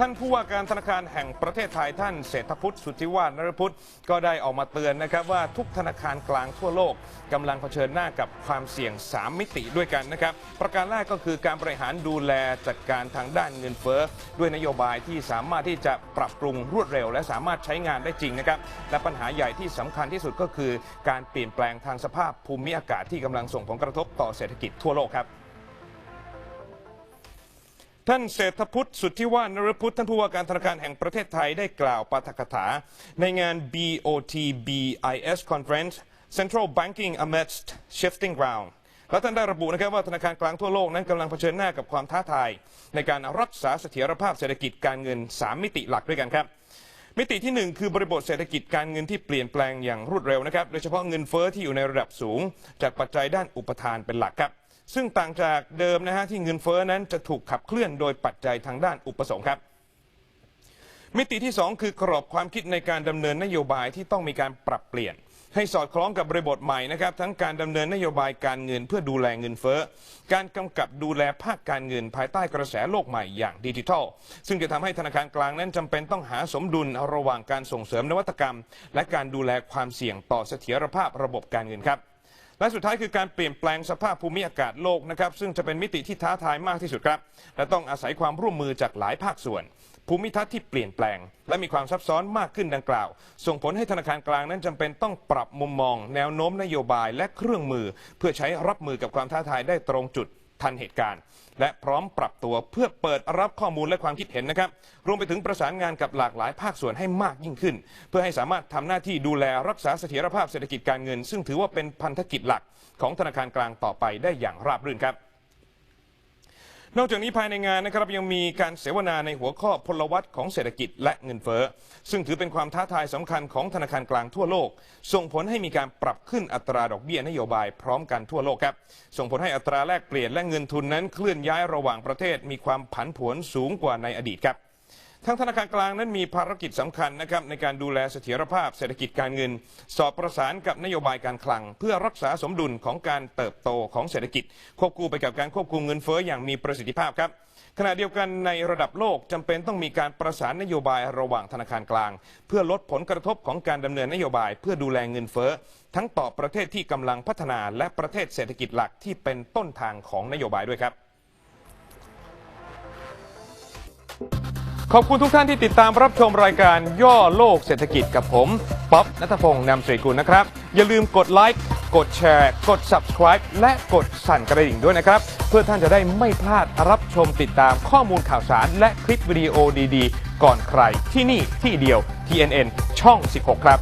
ท่านผู้ว่าการธนาคารแห่งประเทศไทยท่านเศรษฐพุทธสุทธิวาฒนรพุทธก็ได้ออกมาเตือนนะครับว่าทุกธนาคารกลางทั่วโลกกำลังเผชิญหน้ากับความเสี่ยง 3 มิติด้วยกันนะครับ ประการแรกก็คือการบริหารดูแลจัดการทางด้านเงินเฟ้อด้วยนโยบายที่สามารถที่จะปรับปรุงรวดเร็ว และสามารถใช้งานได้จริงนะครับและปัญหาใหญ่ที่สำคัญที่สุดก็คือ การเปลี่ยนแปลงทางสภาพภูมิอากาศที่กำลังส่งผลกระทบต่อเศรษฐกิจทั่วโลกครับ ท่านเศรษฐพุทธสุทธิวานรพุทธท่านผู้ว่าการธนาคารแห่งประเทศไทยได้กล่าวปาฐกถา ในงาน BOT BIS Conference Central Banking Amidst Shifting Ground และท่านได้ระบุนะครับว่าธนาคารกลางทั่วโลกนั้นกำลังเผชิญหน้ากับความท้าทาย ในการรักษาเสถียรภาพเศรษฐกิจการเงิน 3 มิติหลักด้วยกันครับ มิติที่ 1 คือบริบทเศรษฐกิจการเงินที่เปลี่ยนแปลงอย่างรวดเร็วนะครับโดยเฉพาะเงินเฟ้อที่อยู่ในระดับสูง จากปัจจัยด้านอุปทานเป็นหลักครับ ซึ่งต่างจากเดิมนะฮะที่เงินเฟ้อนั้นจะถูกขับเคลื่อนโดยปัจจัยทางด้านอุปสงค์ครับ มิติที่ 2 คือกรอบความคิดในการดำเนินนโยบายที่ต้องมีการปรับเปลี่ยน ให้สอดคล้องกับบริบทใหม่นะครับทั้งการดำเนินนโยบายการเงินเพื่อดูแลเงินเฟ้อการกำกับดูแลภาคการเงินภายใต้กระแสโลกใหม่อย่างดิจิทัล ซึ่งจะทำให้ธนาคารกลางนั้นจำเป็นต้องหาสมดุลระหว่างการส่งเสริมนวัตกรรม และการดูแลความเสี่ยงต่อเสถียรภาพระบบการเงินครับ และสุดท้ายคือการเปลี่ยนแปลงสภาพภูมิอากาศโลกนะครับซึ่งจะเป็นมิติที่ท้าทายมากที่สุดครับ และต้องอาศัยความร่วมมือจากหลายภาคส่วน ภูมิทัศน์ที่เปลี่ยนแปลง และมีความซับซ้อนมากขึ้นดังกล่าว ส่งผลให้ธนาคารกลางนั้นจำเป็นต้องปรับมุมมอง แนวโน้มนโยบายและเครื่องมือ เพื่อใช้รับมือกับความท้าทายได้ตรงจุด ทันเหตุการณ์ และพร้อมปรับตัวเพื่อเปิดรับข้อมูลและความคิดเห็นนะครับ รวมไปถึงประสานงานกับหลากหลายภาคส่วนให้มากยิ่งขึ้น เพื่อให้สามารถทำหน้าที่ดูแลรักษาเสถียรภาพเศรษฐกิจการเงิน ซึ่งถือว่าเป็นพันธกิจหลักของธนาคารกลางต่อไปได้อย่างราบรื่นครับ นอกจากนี้ภายในงานนะครับยังมีการเสวนาในหัวข้อพลวัตของเศรษฐกิจและเงินเฟ้อซึ่งถือเป็นความท้าทายสำคัญของธนาคารกลางทั่วโลก ส่งผลให้มีการปรับขึ้นอัตราดอกเบี้ยนโยบายพร้อมกันทั่วโลกครับส่งผลให้อัตราแลกเปลี่ยนและเงินทุนนั้นเคลื่อนย้ายระหว่างประเทศมีความผันผวนสูงกว่าในอดีตครับ ทางธนาคารกลางนั้นมีภารกิจสำคัญนะครับในการดูแลเสถียรภาพเศรษฐกิจการเงิน สอบประสานกับนโยบายการคลัง เพื่อรักษาสมดุลของการเติบโตของเศรษฐกิจ ควบคู่ไปกับการควบคุมเงินเฟ้ออย่างมีประสิทธิภาพครับขณะเดียวกันในระดับโลกจำเป็นต้องมีการประสานนโยบายระหว่างธนาคารกลาง เพื่อลดผลกระทบของการดำเนินนโยบาย เพื่อดูแลเงินเฟ้อทั้งต่อประเทศที่กำลังพัฒนาและประเทศเศรษฐกิจหลักที่เป็นต้นทางของนโยบายด้วยครับ ขอบคุณทุกท่านที่ติดตามรับชมรายการย่อโลกเศรษฐกิจกับผมป๊อบนัทพงศ์นำสรีกุลนะครับ อย่าลืมกดไลค์กดแชร์ กด subscribe และกดสั่นกระดิ่งด้วยนะครับ เพื่อท่านจะได้ไม่พลาดรับชมติดตามข้อมูลข่าวสาร และคลิปวิดีโอดีๆ ก่อนใครที่นี่ที่เดียว TNN ช่อง 16 ครับ